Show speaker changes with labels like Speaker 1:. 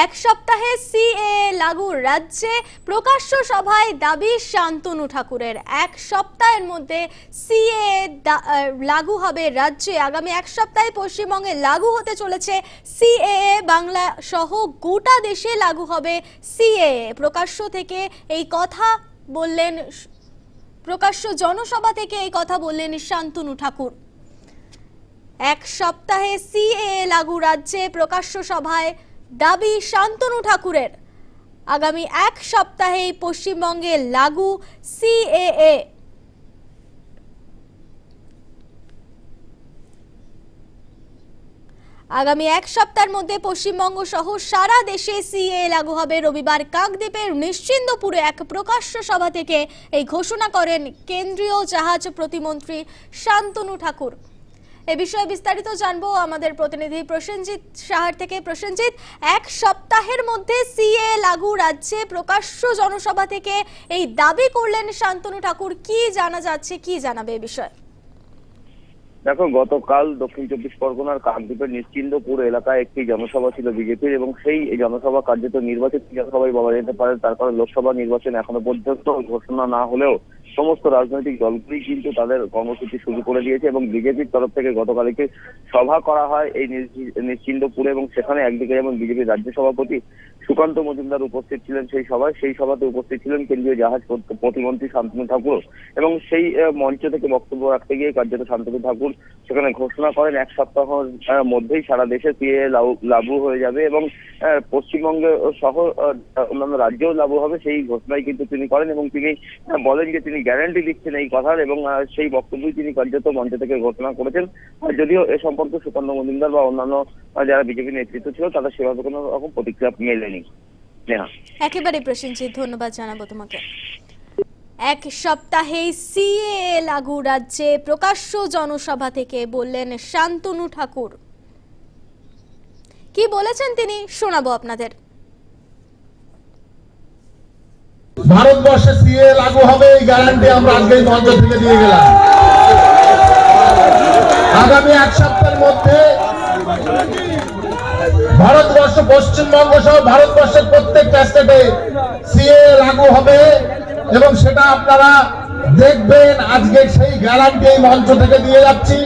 Speaker 1: এক সপ্তাহে সিএ লাগু রাজ্যে প্রকাশ্য সভায় দাবি শান্তনু ঠাকুরের। এক সপ্তাহের মধ্যে সিএ লাগু হবে রাজ্যে। আগামী এক সপ্তাহে পশ্চিমবঙ্গে লাগু হতে চলেছে সিএ বাংলা সহ গোটা দেশে লাগু হবে সিএ প্রকাশ্য থেকে এই কথা বললেন প্রকাশ্য জনসভা থেকে এই কথা বললেন শান্তনু ঠাকুর। এক সপ্তাহে সিএ লাগু রাজ্যে প্রকাশ্য সভায় দাবি শান্তনু ঠাকুরের। আগামী এক সপ্তাহেই পশ্চিমবঙ্গে লাগু সিএএ। আগামী এক সপ্তাহের মধ্যে পশ্চিমবঙ্গ সহ সারা দেশে সিএ লাগু হবে। রবিবার কাকদ্বীপের নিশ্চিন্দপুরে এক প্রকাশ্য সভা থেকে এই ঘোষণা করেন কেন্দ্রীয় জাহাজ প্রতিমন্ত্রী শান্তনু ঠাকুর। এ বিষয়ে বিস্তারিত জানব আমাদের প্রতিনিধি প্রসেনজিৎ সাহার থেকে। প্রসেনজিৎ, এক সপ্তাহের মধ্যে সিএ লাগু রাজ্যে প্রকাশ্য জনসভা থেকে এই দাবি করলেন শান্তনু ঠাকুর। কি জানা যাচ্ছে? কি জানাবে এ বিষয়ে?
Speaker 2: দেখো, গতকাল দক্ষিণ চব্বিশ পরগনার কাকদ্বীপের নিশ্চিন্দপুর এলাকায় একটি জনসভা ছিল বিজেপির এবং সেই জনসভা কার্যত নির্বাচিত জনসভায় বলা যেতে পারে। তার কারণ লোকসভা নির্বাচন এখনও পর্যন্ত ঘোষণা না হলেও সমস্ত রাজনৈতিক দলগুলি কিন্তু তাদের কর্মসূচি শুরু করে দিয়েছে এবং বিজেপির তরফ থেকে গতকাল একটি সভা করা হয় এই নিশ্চি- নিশ্চিন্দপুরে এবং সেখানে একদিকে যেমন বিজেপির রাজ্য সভাপতি সুকান্ত মজুমদার উপস্থিত ছিলেন সেই সভায়, সেই সভাতে উপস্থিত ছিলেন কেন্দ্রীয় জাহাজ প্রতিমন্ত্রী শান্তনু ঠাকুর এবং সেই মঞ্চ থেকে বক্তব্য রাখতে গিয়ে কার্যত শান্তনু ঠাকুর সেখানে ঘোষণা করেন, এক সপ্তাহের মধ্যেই সারা দেশে সিএ লাভু হয়ে যাবে এবং পশ্চিমবঙ্গে সহ অন্যান্য রাজ্যেও লাগু হবে সেই ঘোষণাই কিন্তু তিনি করেন এবং তিনি বলেন যে তিনি গ্যারান্টি দিচ্ছেন এই কথার এবং সেই বক্তব্যই তিনি কার্যত মঞ্চ থেকে ঘোষণা করেছেন। যদিও এ সম্পর্কে সুকান্ত মজুমদার বা অন্যান্য যারা বিজেপি নেতৃত্ব ছিল, তাদের সেভাবে কোনো রকম প্রতিক্রিয়া মেলেনি।
Speaker 1: একেবারে প্রসেনজিৎ, ধন্যবাদ জানাব তোমাকে। এক সপ্তাহেই সিএ লাগু রাজ্যে প্রকাশ্য জনসভা থেকে বললেন শান্তনু ঠাকুর। কি বলেছেন তিনি? শোনাবো আপনাদের।
Speaker 3: ভারতবর্ষে সিএ লাগু হবে, এই গ্যারান্টি আমরা আজকে এই মঞ্চ থেকে দিয়ে গেলাম। আগামী এক সপ্তাহের মধ্যে ভারতবর্ষ, পশ্চিমবঙ্গ সহ ভারতবর্ষের প্রত্যেকটা স্টেটে সিএ লাগু হবে এবং সেটা আপনারা দেখবেন, আজকে সেই গ্যারান্টি এই মঞ্চ থেকে দিয়ে যাচ্ছি।